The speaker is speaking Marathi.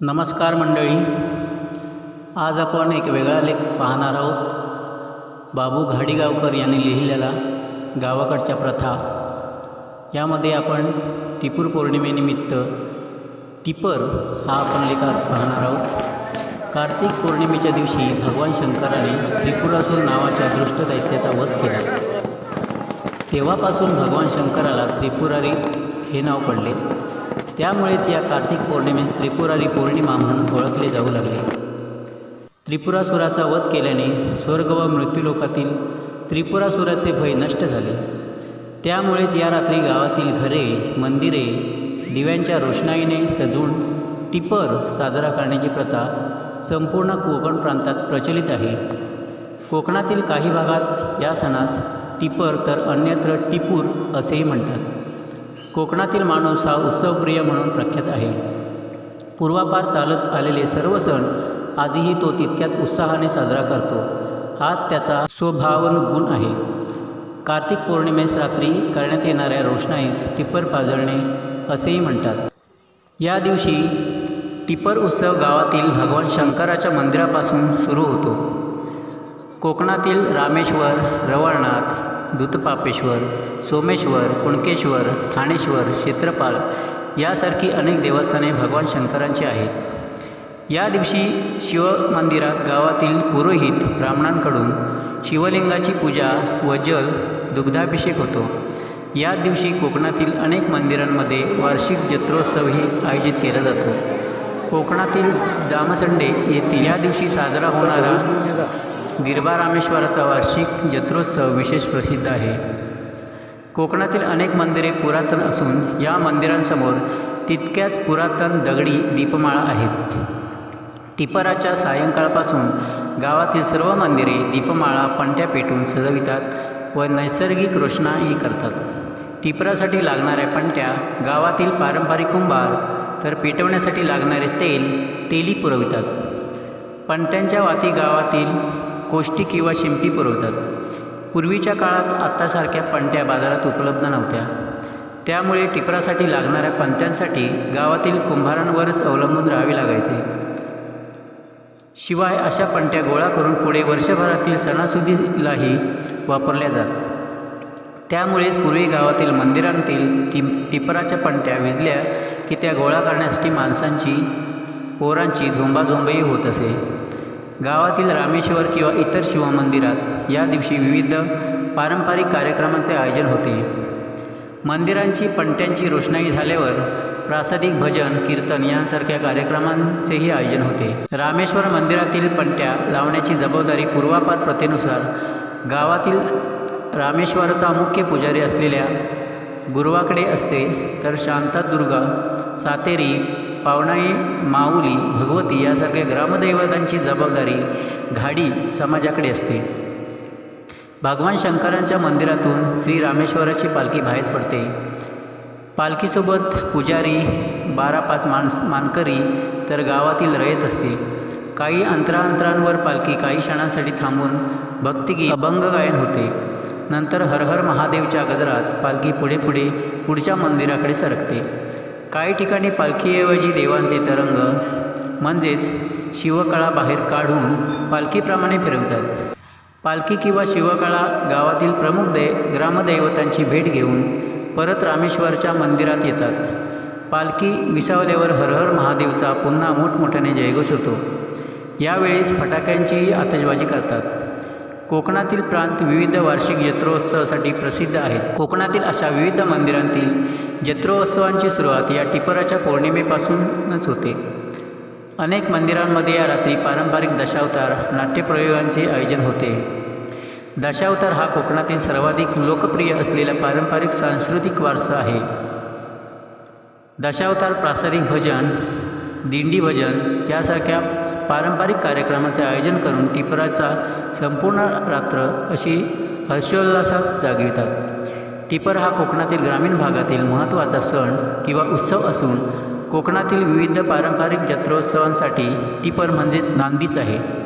नमस्कार मंडळी. आज आपण एक वेगळा लेख पाहणार आहोत. बाबू घाडीगावकर यांनी लिहिलेला गावाकडच्या प्रथा. यामध्ये आपण टिपूर पौर्णिमेनिमित्त टिपर हा आपण लेख आज पाहणार आहोत. कार्तिक पौर्णिमेच्या दिवशी भगवान शंकराने त्रिपुरासूर नावाच्या दृष्ट दैत्याचा वध केला. तेव्हापासून भगवान शंकराला त्रिपुरारी हे नाव पडले. त्यामुळेच या कार्तिक पौर्णिमेस त्रिपुरारी पौर्णिमा म्हणून ओळखले जाऊ लागले. त्रिपुरासुराचा वध केल्याने स्वर्ग व मृत्यूलोकातील त्रिपुरासुराचे भय नष्ट झाले. त्यामुळेच या रात्री गावातील घरे मंदिरे दिव्यांच्या रोषणाईने सजवून टिपर साजरा करण्याची प्रथा संपूर्ण कोकण प्रांतात प्रचलित आहे. कोकणातील काही भागात या सणास टिपर तर अन्यत्र टिपूर असेही म्हणतात. कोकणातील माणूस हा उत्सवप्रिय म्हणून प्रख्यात आहे. पूर्वापार चालत आलेले सर्व सण आजही तो तितक्यात उत्साहाने साजरा करतो. हा त्याचा स्वभावन गुण आहे. कार्तिक पौर्णिमेस रात्री करण्यात येणाऱ्या रोषणाईस टिप्पर पाजळणे असेही म्हणतात. या दिवशी टिपर उत्सव गावातील भगवान शंकराच्या मंदिरापासून सुरू होतो. कोकणातील रामेश्वर रवळनाथ दूतपापेश्वर सोमेश्वर कुणकेश्वर ठाणेश्वर क्षेत्रपाल यासारखी अनेक देवस्थाने भगवान शंकरांची आहेत. या दिवशी शिवमंदिरात गावातील पुरोहित ब्राह्मणांकडून शिवलिंगाची पूजा व जल दुग्धाभिषेक होतो. या दिवशी कोकणातील अनेक मंदिरांमध्ये वार्षिक जत्रोत्सवही आयोजित केला जातो. कोकणातील जामसंडे येथील या दिवशी साजरा होणारा गिरबा रामेश्वराचा वार्षिक जत्रोत्सव विशेष प्रसिद्ध आहे. कोकणातील अनेक मंदिरे पुरातन असून या मंदिरांसमोर तितक्याच पुरातन दगडी दीपमाळा आहेत. टिपराच्या सायंकाळपासून गावातील सर्व मंदिरे दीपमाळा पणत्या पेटून सजवितात व नैसर्गिक रोषणाही करतात. टिपरासाठी लागणाऱ्या पणत्या गावातील पारंपरिक कुंभार तर पेटवण्यासाठी लागणारे तेल तेली पुरवितात. पणत्यांच्या वाती गावातील कोष्टी किंवा शिंपी पुरवतात. पूर्वीच्या काळात आत्तासारख्या पणत्या बाजारात उपलब्ध नव्हत्या. त्यामुळे टिपरासाठी लागणाऱ्या पणत्यांसाठी गावातील कुंभारांवरच अवलंबून राहावे लागायचे. शिवाय अशा पणत्या गोळा करून पुढे वर्षभरातील सणासुदीलाही वापरल्या जात. त्यामुळेच पूर्वी गावातील मंदिरांतील टिम टिपराच्या पणत्या विजल्या की त्या गोळा करण्यासाठी माणसांची पोरांची झोंबाझोंबही होत असे. गावातील रामेश्वर किंवा इतर शिवमंदिरात या दिवशी विविध पारंपरिक कार्यक्रमांचे आयोजन होते. मंदिरांची पणत्यांची रोषणाई झाल्यावर प्रासादिक भजन कीर्तन यांसारख्या कार्यक्रमांचेही आयोजन होते. रामेश्वर मंदिरातील पणत्या लावण्याची जबाबदारी पूर्वापार प्रथेनुसार गावातील रामेश्वराचा मुख्य पुजारी असलेल्या गुरुवाकडे असते तर शांतादुर्गा सातेरी पावणाई माऊली भगवती यासारख्या ग्रामदैवतांची जबाबदारी घाडी समाजाकडे असते. भगवान शंकरांच्या मंदिरातून श्री रामेश्वराची पालखी बाहेर पडते. पालखीसोबत पुजारी बारा पाच माणस मानकरी तर गावातील रयत असते. काही अंतरांतरांवर पालखी काही क्षणांसाठी थांबून भक्तिगीत अभंग गायन होते. नंतर हर हर महादेवच्या गजरात पालखी पुढे पुढे पुढच्या मंदिराकडे सरकते. काही ठिकाणी पालखीऐवजी देवांचे तरंग म्हणजेच शिवकळा बाहेर काढून पालखीप्रमाणे फिरवतात. पालखी किंवा शिवकळा गावातील प्रमुख दै ग्रामदैवतांची भेट घेऊन परत रामेश्वरच्या मंदिरात येतात. पालखी विसावल्यावर हर हर महादेवचा पुन्हा मोठमोठ्याने जयघोष होतो. यावेळेस फटाक्यांचीही आतषबाजी करतात. कोकणातील प्रांत विविध वार्षिक जत्रोत्सवासाठी प्रसिद्ध आहेत. कोकणातील अशा विविध मंदिरांतील जत्रोत्सवांची सुरुवात या टिपराच्या पौर्णिमेपासूनच होते. अनेक मंदिरांमध्ये या रात्री पारंपरिक दशावतार नाट्यप्रयोगांचे आयोजन होते. दशावतार हा कोकणातील सर्वाधिक लोकप्रिय असलेला पारंपरिक सांस्कृतिक वारसा आहे. दशावतार प्रासादिक भजन दिंडी भजन यासारख्या पारंपरिक कार्यक्रमाचे आयोजन करून टिपराचा संपूर्ण रात्र अशी हर्षोल्लासात जागवितात. टिपर हा कोकणातील ग्रामीण भागातील महत्त्वाचा सण किंवा उत्सव असून कोकणातील विविध पारंपरिक जत्रोत्सवांसाठी टिपर म्हणजे नांदीच आहे.